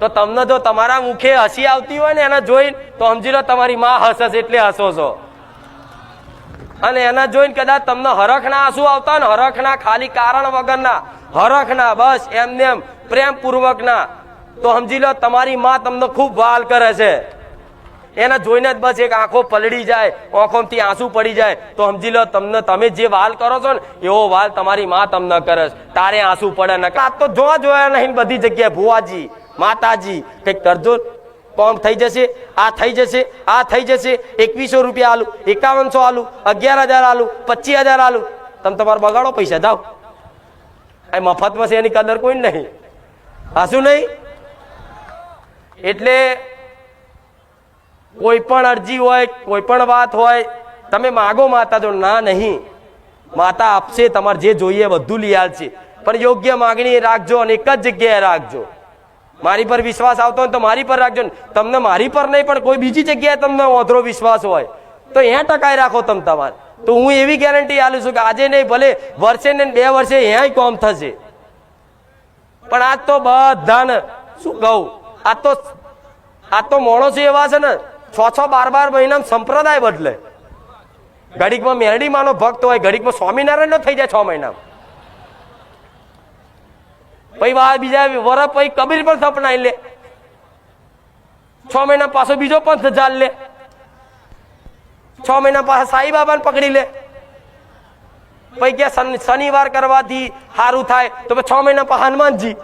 તો તમને જો તમારા મુખે હસી આવતી હોય ને એને જોઈને, તો સમજી લો તમારી માં હસે છે એટલે હસો છો. અને એના જોઈને કદાચ તમને હરખના આંસુ આવતા ને, હરખના ખાલી કારણ વગરના, હરખના, બસ એમને એમ પ્રેમપૂર્વકના. તો સમજી લો તમારી માં તમને ખૂબ વાલ કરે છે. એને જોઈને જ બસ એક આંખો પલળી જાય આંખોમાંથી આંસુ પડી જાય. તો સમજી લો તમને, તમે જે વાલ કરો છો ને, એવો વાલ તમારી માં તમને કરે તારે આંસુ પડે ને તો જોવા જોયા નહીં બધી જગ્યાએ ભુવાજી. માતાજી, કંઈક કરજો કોમ થઈ જશે, આ થઈ જશે, આ થઈ જશે, એકવીસો રૂપિયા આલુ, એકાવનસો આલુ, અગિયાર હજાર આલુ, પચીસ હજાર આલુ. તમે તમારે બગાડો પૈસા, જાઓ. આ મફતમાં છે, એની કદર કોઈ નહીં. હાશું નહીં? એટલે કોઈ પણ અરજી હોય, કોઈ પણ વાત હોય, તમે માગો માતા જો, ના નહીં. માતા આપશે, તમારે જે જોઈએ બધું લઈ આવશે પણ યોગ્ય માગણી રાખજો અને એક જ જગ્યાએ રાખજો. મારી પર વિશ્વાસ આવતો હોય તો મારી પર રાખજો ને. તમને મારી પર નહીં, પણ કોઈ બીજી જગ્યાએ તમને ઓધરો વિશ્વાસ હોય, તો અહીંયા ટકાઈ રાખો તમે તમારે. તો હું એવી ગેરંટી આલું છું કે આજે નહીં, ભલે વર્ષે ને બે વર્ષે અહીંયા કોમ થશે. પણ આજ તો બધાને શું કહું? આ તો આ તો માણસો એવા છે ને, છ છ, બાર બાર મહિના સંપ્રદાય બદલે. ઘડીકમાં મેરડી માનો ભક્ત હોય, ઘડીકમાં સ્વામિનારાયણ નો થઈ જાય છ મહિના પછી બીજા વર પછી કબીર પણ સપનાઈ લે. છ મહિના પાછો બીજો પંથ ચાલ લે. છ મહિના પાછા સાઈ બાબાને પકડી લે. પછી કે શનિવાર કરવાથી સારું થાય, તો છ મહિના પાછા હનુમાનજી.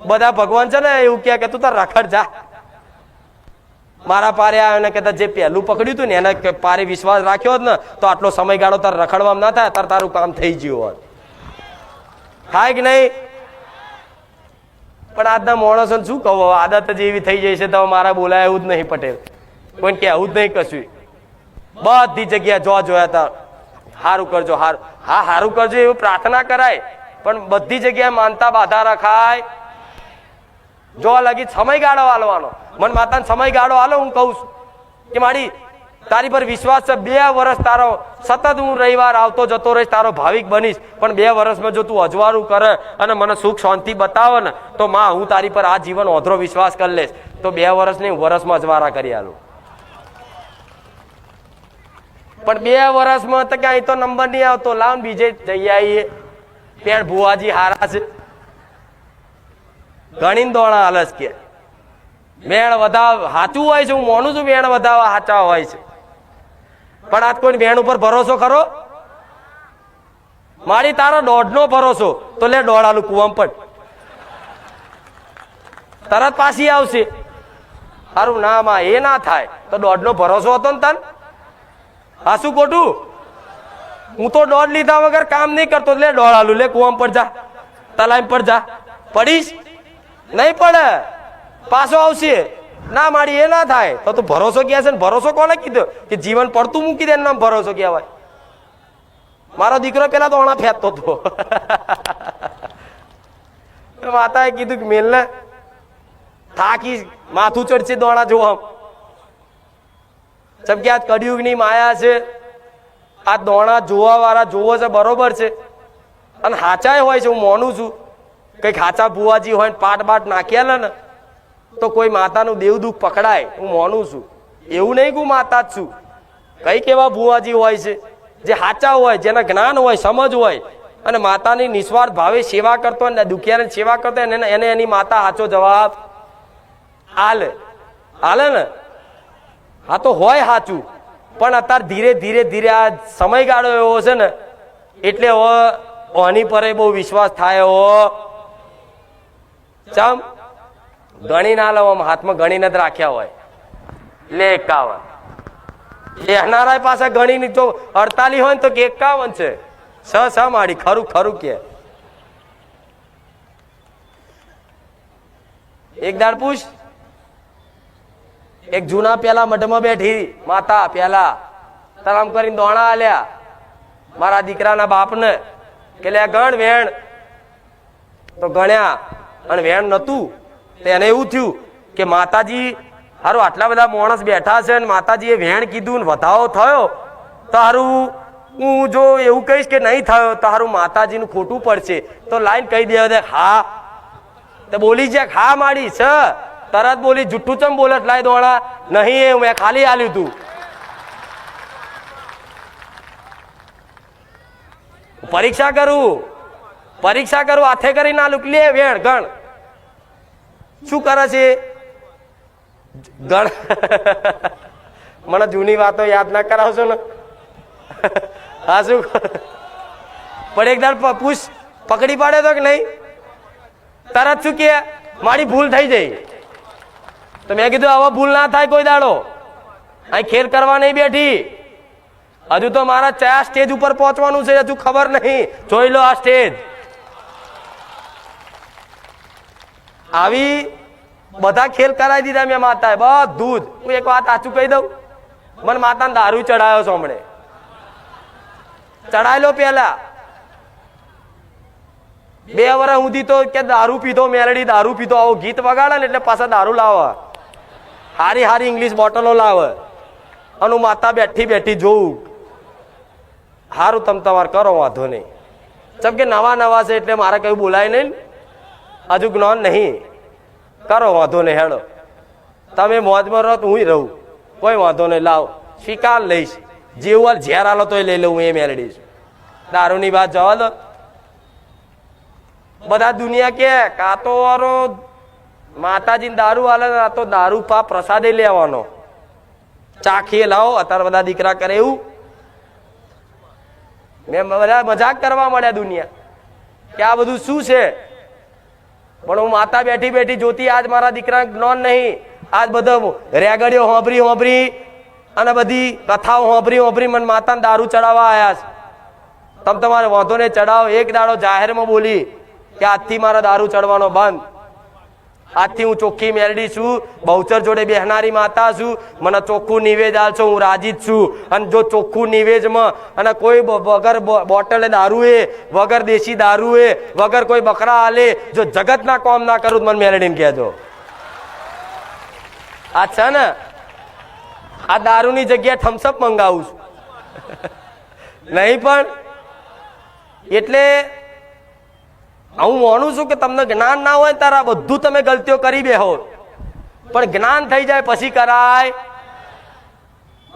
બધા ભગવાન છે ને એવું કે તું તાર રખડ જા. મારા પારે આવ્યો ને કહેતા જે પહેલું પકડ્યું હતું ને એના પારે વિશ્વાસ રાખ્યો હોત ને, તો આટલો સમયગાળો તાર રખડવામાં ના થાય, તાર તારું કામ થઈ ગયું હોત. થાય કે નહીં? પણ આજના માણસોને શું કહો આદત જ એવી થઈ જાય છે તો મારા બોલાય એવું જ નહીં પટેલ. કોઈને કહેવું જ નહીં કશું. બધી જગ્યા જોવા જોયા તા સારું કરજો, હારું. હા સારું કરજો, એવું પ્રાર્થના કરાય. પણ બધી જગ્યાએ માનતા બાધા રખાય. જો લગી, સમયગાળો હાલવાનો મન માતાને સમયગાળો હાલો હું કહું છું કે મારી તારી પર વિશ્વાસ છે, બે વર્ષ તારો સતત હું રવિવાર આવતો જતો રહીશ, તારો ભાવિક બનીશ, પણ બે વર્ષમાં જો તું અજવાળું કરે અને મને સુખ, શાંતિ બતાવે ને, તો માં, હું તારી પર આ જીવન ઓધરો વિશ્વાસ કરી લઈશ. તો બે વર્ષ નહીં વર્ષમાં અજવાળા કરી આલું. પણ બે વર્ષમાં તો ક્યાંય તો નંબર નહીં આવતો. લાવ બીજે જઈ આવીએ. ત્યાં ભુવાજી હારા છે. ગણીને દોણા આલસ કે. મેળ વધાવ સાચું હોય છે, હું માનું છું, મેળ વધાવ સાચા હોય છે. પણ આજ કોઈ બહેન ઉપર ભરોસો ખરો મારી તારો દોઢનો ભરોસો. તો લે દોડાલું કુવામ પણ તરત પાછી આવશે. સારું ના માં એ ના થાય. તો દોઢનો ભરોસો હતો ને તન? હા, શું ખોટું? હું તો દોઢ લીધા વગર કામ નહીં કરતો. લે દોડાલું લે કુવામ પર જા. તલાઈમ પર જા. પડીશ? નહીં પડે. પાછો આવશે. ના મારી, એ ના થાય. તો તું ભરોસો ક્યાં છે ને? ભરોસો કોને કીધો? કે જીવન પડતું મૂકી દે નામ ભરોસો કહેવાય. મારો દીકરો પેલા દોણા ફેંકતો હતો. માતાએ કીધું કે મેલને, થાકી માથું ચડશે દોણા જોવા જેમ કે આ કડિયુગની માયા છે, આ દોણા જોવા વાળા જોવો છે, બરોબર છે. અને હાચાય હોય છે, હું મોનું છું. કંઈક હાચા ભુવાજી હોય ને પાટ બાટ નાખ્યા ને તો કોઈ માતાનું દેવ દુઃખ પકડાય, હું માનું છું. એવું નહીં કે હું માતા જ છું. કઈ એવા ભુવાજી હોય છે, જે હાચા હોય, જેના જ્ઞાન હોય, સમજ હોય, અને માતાની નિસ્વાર્થ ભાવે સેવા કરતો હોય ને દુખિયાની સેવા કરતો હોય ને એને એની માતા સાચો જવાબ હાલે હાલે ને? હા તો હોય સાચું, પણ અત્યારે ધીરે ધીરે ધીરે આ સમયગાળો એવો છે ને, એટલે હવે આની પર બહુ વિશ્વાસ થાય હો ચમ? ગણી ના લો આમ હાથમાં ગણીને જ રાખ્યા હોય. લે એકાવન. લેનારા પાસે ગણીને જો અડતાલીસ હોય ને તો કે એકાવન છે. સ સ માડી ખરું ખરું કે. એક દાડ પૂછ. એક જૂના પેલા મઢમાં બેઠી, માતા પેલા તરામ કરીને દોણા આલ્યા. મારા દીકરાના બાપને. કે લે ગણ વેણ. તો ગણ્યા, અને વેણ નતું તો એને એવું થયું કે માતાજી, હારું, આટલા બધા માણસ બેઠા છે ને માતાજીએ વેણ કીધું ને વધાવો થયો, તો હારું, હું જો એવું કહીશ કે નહીં થયો, તો હારું માતાજીનું ખોટું પડશે. તો લાઈન કહી દે હા. તે બોલી જાય હા માડી, છ. તરત બોલી, જુઠ્ઠું ચમ બોલત લાય દોડા. નહીં એ, મેં ખાલી આલ્યું તું. પરીક્ષા કરું. પરીક્ષા કરું, હાથે કરી ના લુક લે વેણ, ગણ. શું કરે છે? મને જૂની વાતો યાદ ના કરાવશો ને? હા, શું પણ એક દાડ પૂછ, પકડી પાડે તો કે નહીં? તરત શું કે? મારી ભૂલ થઈ જઈ. તો મેં કીધું હવે ભૂલ ના થાય કોઈ દાડો. અહીં ખેર કરવા નહીં બેઠી. હજુ તો મારા ચયા સ્ટેજ ઉપર પહોંચવાનું છે, હજુ ખબર નહીં. જોઈ લો આ સ્ટેજ. આવી બધા ખેલ કરાવી દીધા મેં માતાએ. બધું જ. હું એક વાત સાચું કહી દઉં? મને માતાને દારૂ ચડાયો છો હમણે. ચડાયેલો પેલા બે વર્ષ સુધી તો કે દારૂ પીધો, મેલડી દારૂ પીધો, આવો ગીત વગાડે ને એટલે પાછા દારૂ લાવે. હારી હારી ઇંગ્લિશ બોટલો લાવે. અને હું માતા બેઠી બેઠી જોઉં. હારું તમ તમારે કરો, વાંધો નહીં. ચમ કે નવા નવા છે એટલે મારે કઈ બોલાય નહીં. હજુ જ્ઞાન નહીં. કરો, વાંધો નહીં, હેડો. તમે મોજમાં રહો તો હું રહું. કોઈ વાંધો નહીં, લાવ. સ્વીકાર લઈશ. જેવું હાલ ઝેર હાલો તોય લઈ લઉં એ મેળડીશ દારૂની વાત જવા દો. બધા દુનિયા કે કાતો વારો માતાજી દારૂ હાલે આ તો દારૂ પા પ્રસાદે લેવાનો. ચાખીએ લાવો અત્યારે બધા દીકરા કરે એવું. મેં બધા મજાક કરવા મળ્યા દુનિયા. કે આ બધું શું છે? પણ હું માતા બેઠી બેઠી જોતી આજ મારા દીકરા જ્ઞાન નહીં. આજ બધો રેગડીઓ હોંભરી હોંભરી અને બધી કથાઓ હોંભરી હોંભરી મને માતાને દારૂ ચડાવવા આવ્યા છે. તમે તમારે વાંધો ને ચડાવો. એક દાડો જાહેરમાં બોલી કે આજથી મારા દારૂ ચડવાનો બંધ. આજથી હું ચોખ્ખી મેલડી છું, બહુચર જોડે બેહનારી માતા છું, મને ચોખ્ખું નિવેદ આલશો, હું રાજી જ છું. અને જો ચોખ્ખું નિવેદમાં અને કોઈ વગર બોટલે દારૂ એ વગર દેશી દારૂ એ વગર કોઈ બકરા આલે, જો જગતના કોમ ના કરું મને મેરડીને કહેજો. આ છે ને, આ દારૂની જગ્યાએ થમ્સઅપ મંગાવું છું. નહીં પણ, એટલે હું માનું છું કે તમને જ્ઞાન ના હોય તારા બધું તમે ગલતીઓ કરી બેહો. પણ જ્ઞાન થઈ જાય પછી કરાય.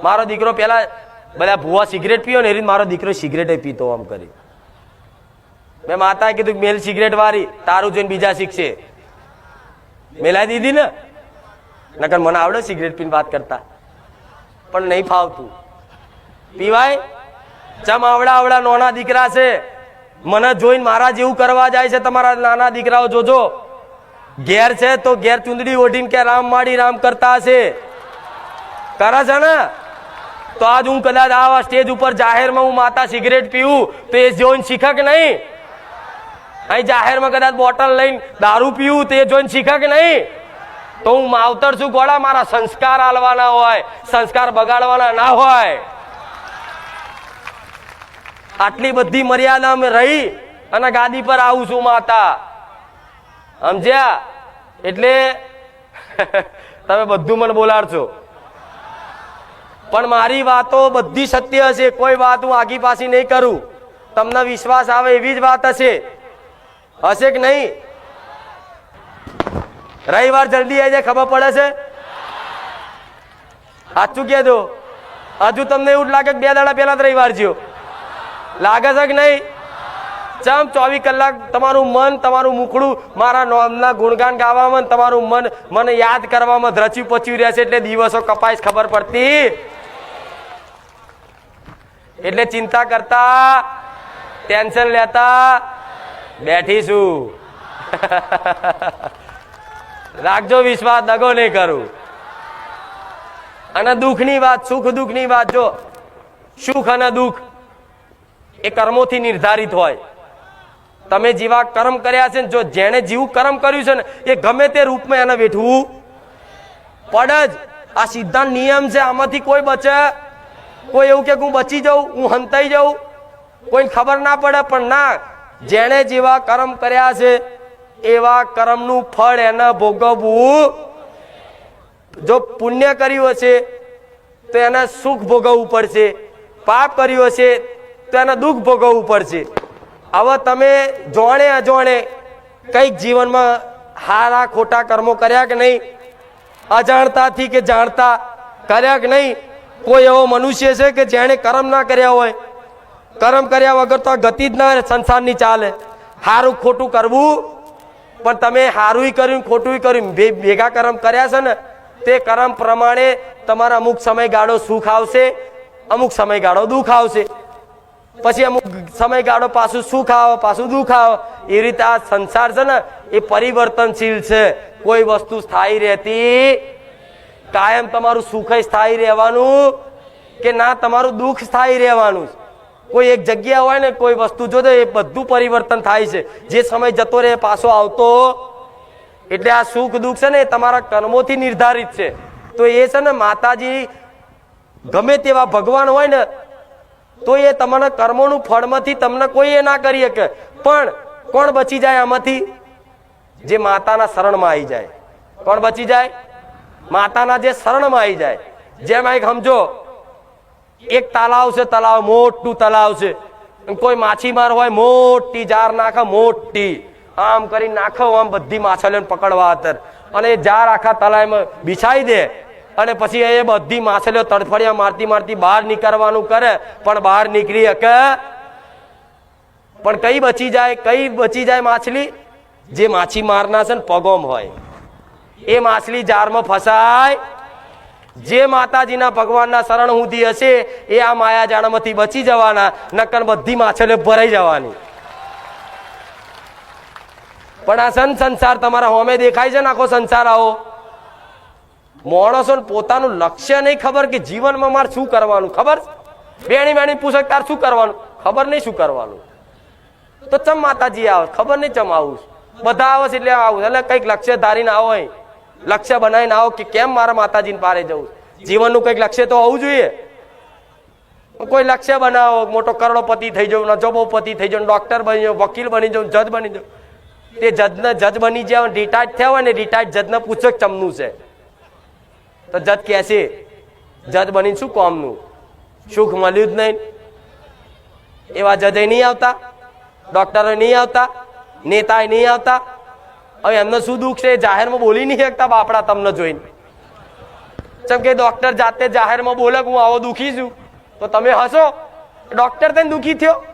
મારો દીકરો પેલા બધા ભૂવા સિગરેટ પીઓ ને એ રીતે મારો દીકરો સિગરેટ પીતો આમ કરી. મેં માતાએ કીધું મેલ સિગરેટ વાળી, તારું જોઈને બીજા શીખશે. મેલાઈ દીધી ને? નકર મને આવડે સિગરેટ પીને વાત કરતા. પણ નહીં ફાવતું. પીવાય? ચમ આવડા આવડા નોના દીકરા છે? મને જોઈને મારા જેવું કરવા જાય છે, તમારા નાના દીકરાઓ જોજો. ઘેર છે તો ઘેર ચુંદડી ઓઢીને કે રામ માડી રામ કરતા હશે. કરે છે ને? તો આજ હું કદાચ આવા સ્ટેજ ઉપર જાહેરમાં હું માતા સિગરેટ પીવું, તો એ જોઈને શીખે કે નહીં. અહીં જાહેરમાં કદાચ બોટલ લઈને દારૂ પીવું, તો એ જોઈને શીખે કે નહીં. તો હું માવતર છું, ગોળા, મારા સંસ્કાર આલવાના હોય, સંસ્કાર બગાડવાના ના હોય. આટલી બધી મર્યાદામાં રહી અને ગાદી પર આવું છું માતા. સમજ્યા? એટલે તમે બધું મને બોલાડશો. પણ મારી વાતો બધી સત્ય હશે, કોઈ વાત હું આગી પાછી નહીં કરું. તમને વિશ્વાસ આવે એવી જ વાત હશે. હશે કે નહીં? રવિવાર જલ્દી આવી જાય, ખબર પડે છે? સાચું કહેજો હજુ તમને એવું લાગે કે બે દાડા પહેલા જ રવિવાર જ્યો લાગે છે કે નહીં? ચમ, ચોવીસ કલાક તમારું મન, તમારું મુખડું મારા નોમના ગુણગાન ગાવામાં તમારું મન, મને યાદ કરવામાં ધ્રચ્યું પચ્યું રહેશે એટલે દિવસો કપાય ખબર પડતી. એટલે ચિંતા કરતા, ટેન્શન લેતા બેઠીશું રાખજો વિશ્વાસ, દગો નહીં કરું. અને દુઃખની વાત, સુખ દુઃખની વાત જો, સુખ અને દુઃખ એ કર્મોથી નિર્ધારિત હોય. તમે જેવા કર્મ કર્યા છે ને, જો જેણે જેવું કર્મ કર્યું છે ને, એ ગમે તે રૂપમાં એને વેઠવું. પડે જ. આ સિદ્ધાંત નિયમ છે, આમાંથી કોઈ બચે. કોઈ એવું કે હું બચી જાઉં, હું હંતાઈ જાઉં. કોઈને ખબર ના પડે, પણ ના, જેણે જેવા કર્મ કર્યા છે, એવા કર્મનું ફળ એને ભોગવવું. જો પુણ્ય કર્યું હશે, તો એને સુખ ભોગવવું પડશે. પાપ કર્યું હશે તો એને દુઃખ ભોગવવું પડશે. હવે તમે જોણે અજોણે કંઈક જીવનમાં હારા ખોટા કર્મો કર્યા કે નહીં? અજાણતાથી કે જાણતા કર્યા કે નહીં? કોઈ એવો મનુષ્ય છે કે જેણે કર્મ ના કર્યા હોય? કર્મ કર્યા વગર તો ગતિ જ ના સંસારની ચાલે. સારું ખોટું કરવું, પણ તમે સારું કર્યું ખોટું કર્યું ભેગા કર્મ કર્યા છે ને, તે કર્મ પ્રમાણે તમારા અમુક સમયગાળો સુખ આવશે, અમુક સમયગાળો દુઃખ આવશે. પછી અમુક સમયગાળો પાછું સુખ આવો પાછું દુઃખ આવો એ રીતે આ સંસાર છે ને, એ પરિવર્તનશીલ છે. કોઈ વસ્તુ સ્થાયી રહેતી કાયમ તમારું સુખ સ્થાયી રહેવાનું કે ના, તમારું દુઃખ સ્થાયી રહેવાનું કોઈ એક જગ્યા હોય ને, કોઈ વસ્તુ જો એ બધું પરિવર્તન થાય છે. જે સમય જતો રહે પાછો આવતો એટલે આ સુખ દુઃખ છે ને, એ તમારા કર્મોથી નિર્ધારિત છે. તો એ છે ને, માતાજી ગમે તેવા ભગવાન હોય ને તો એ તમારા કર્મોનું ફળમાંથી તમને કોઈ એ ના કરી શકે. પણ કોણ બચી જાય આમાંથી? જે માતાના શરણમાં આવી જાય. કોણ બચી જાય? માતાના જે શરણમાં આવી જાય. જેમ એક સમજો, એક તલાવ છે, તલાવ મોટું તલાવ છે. કોઈ માછીમાર હોય, મોટી જાર નાખે, મોટી. આમ કરી નાખો, આમ બધી માછલીઓને પકડવા અત્યારે અને એ જાર આખા તલાવમાં બિછાઈ દે. અને પછી એ બધી માછલીઓ તડફડિયા મારતી મારતી બહાર નીકળવાનું કરે, પણ બહાર નીકળી શકે. પણ કઈ બચી જાય, કઈ બચી જાય માછલી? જે માછી મારના છે ને પગોમ હોય. એ માછલી જારમાં ફસાય. જે માતાજીના ભગવાનના શરણ સુધી હશે, એ આ માયાજાળમાંથી બચી જવાના, નકર બધી માછલીઓ ભરાઈ જવાની. પણ આ સન સંસાર તમારા હોમે દેખાય છે ને આખો સંસાર આવો? માણસો પોતાનું લક્ષ્ય નહીં ખબર કે જીવનમાં મારે શું કરવાનું, ખબર? બેણી બેણી પૂછે તાર શું કરવાનું? ખબર નહીં શું કરવાનું. તો ચમ માતાજી આવે? ખબર નહીં ચમ આવું બધા આવે એટલે આવું એટલે કંઈક લક્ષ્ય ધારીને આવો લક્ષ્ય બનાવીને આવો કે કેમ મારા માતાજીને પારે જવું જીવનનું કંઈક લક્ષ્ય તો હોવું જોઈએ. કોઈ લક્ષ્ય બનાવો, મોટો કરોડોપતિ થઈ જવું, નજોબોપતિ થઈ જવું, ડોક્ટર બની જાઉં વકીલ બની જાઉં જજ બની જાઉં તે જજને જજ બની જાય રિટાયર્ડ થયા હોય ને રિટાયર્ડ જજને પૂછો ચમનું છે? તો જજ કહેશે જજ બની શું કોમનું? સુખ મળ્યું જ નહીં. એવા જજે નહીં આવતા, ડોક્ટરો નહીં આવતા નેતા નહીં આવતા. હવે એમને શું દુઃખ છે? જાહેરમાં બોલી નહીં શકતા બાપડા તમને જોઈને. જેમ કે ડોક્ટર જાતે જાહેરમાં બોલે હું આવો દુઃખી છું. તો તમે હસો. ડોક્ટર થઈને દુઃખી થયો.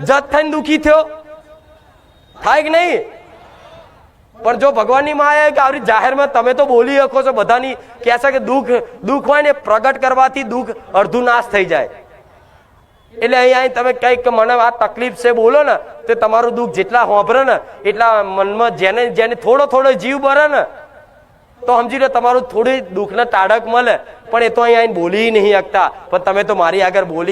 જજ થઈને દુઃખી થયો. થાય કે નહીં? પણ જો ભગવાનની માયા કે આવી જાહેરમાં તમે તો બોલી શકો છો, બધાની કહે છે કે દુઃખ દુઃખ હોય ને પ્રગટ કરવાથી દુઃખ અડધું નાશ થઈ જાય. એટલે અહીંયા તમે કંઈક મને આ તકલીફ છે બોલો ને, તો તમારું દુઃખ જેટલા હોંભરે ને, એટલા મનમાં જેને જેને થોડો થોડો જીવ ભરે ને, તો સમજી લો તમારું થોડી દુઃખને ટાળક મળે. પણ એ તો અહીંયા બોલી નહીં શકતા. પણ તમે તો મારી આગળ બોલી